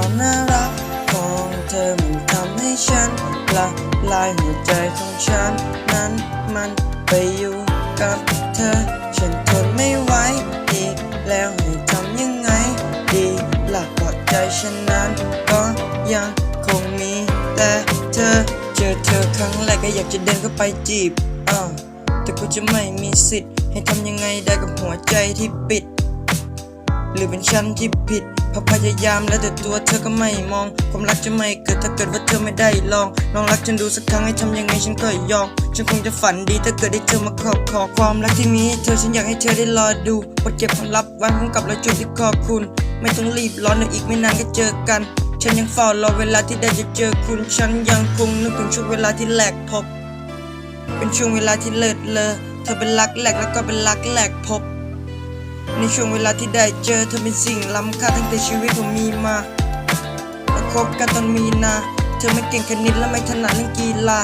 ความน่ารักของเธอมันทำให้ฉันละลายหัวใจของฉัน นั้นมันไปอยู่กับเธอ ฉันทนไม่ไหวอีกแล้วให้ทำยังไง ดีหล่ะเพราะใจฉันนั้นก็ยังคงมี แต่เธอเจอเธอครั้งแรกก็อยากจะเดินเข้าไปจีบอ่าแต่กูจะไม่มีสิทธิ์ ให้ทำยังไงได้กับหัวใจที่ปิด หรือเป็นฉันที่ผิด พราะพยายามแล้วแต่ตัวเธอก็ไม่มอง ความรักจะไม่เกิดถ้าเกิดว่าเธอไม่ได้ลองลองรักฉันดูสักครั้งให้ทำยังไงฉันก็ยอมฉันคงจะฝันดีถ้าเกิดได้เธอมาครอบครองความรักที่มีให้เธอฉันอยากให้เธอได้รอดูอดเก็บความลับไว้พร้อมกับรอยจุดที่คอคุณ ไม่ต้องรีบร้อนเดี๋ยวอีกไม่นานก็เจอกัน ฉันยังเฝ้ารอเวลาที่ได้จะเจอคุณ ฉันยังคงนึกถึงช่วงเวลาที่แหลกพบ เป็นช่วงเวลาที่เลิศเลอเธอเป็นรักแหลกแล้วก็เป็นรักแหลกพบ ในช่วงเวลาที่ได้เจอเธอเป็นสิ่งล้ำค่าตั้งแต่ชีวิตผมมีมาแล้วคบกันตอนมีนา เธอไม่เก่งคณิตและไม่ถนัดเรื่องกีฬา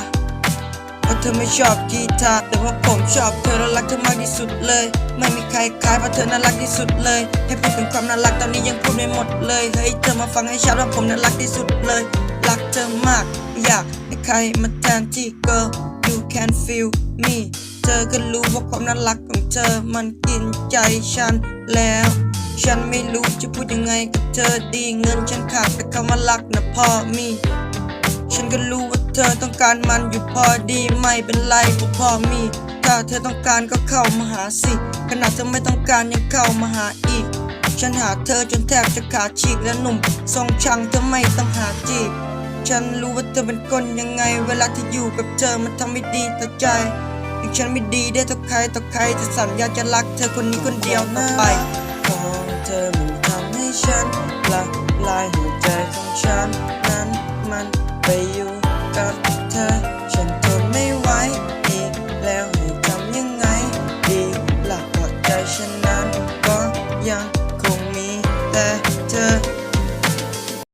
เพราะเธอไม่ชอบกีตาร์แต่ว่าผมชอบเธอและรักเธอมากที่สุดเลย ไม่มีใครคล้ายเพราะเธอน่ารักที่สุดเลย ให้พูดถึงความน่ารักตอนนี้ยังพูดไม่หมดเลยเฮ้ยเธอมาฟังให้ชัดว่าผมน่ารักที่สุดเลย รักเธอมากไม่อยากให้ใครมาแทนที่ girl you can feel me เธอก็รู้ว่าความน่ารักของเธอมันกินใจฉันแล้ว ฉันไม่รู้จะพูดยังไงกับเธอดีเงินฉันขาดแต่คำว่ารักนะพ่อมี ฉันก็รู้ว่าเธอต้องการมันอยู่พอดีไม่เป็นไรพวกพ่อมี ถ้าเธอต้องการก็เข้ามาหาสิ ขนาดเธอไม่ต้องการยังเข้ามาหาอีก ฉันหาเธอจนแทบจะขาดฉีกและหนุ่มทรงชังเธอไม่ต้องหาจีบฉันรู้ว่าเธอเป็นคนยังไง เวลาที่อยู่กับเธอมันทำให้ดีต่อใจ อีกฉันไม่ดีได้ต่อใครต่อใครจะสัญญาจะรักเธอคนนี้คนเดียวต่อไปมองเธอมันทำให้ฉันละลายหัวใจของฉันนั้นมันไปอยู่กับเธอ ฉันทนไม่ไหวอีกแล้วให้ทำยังไง ดีหลักหัวใจฉันนั้นก็ยังคงมีแต่เธอ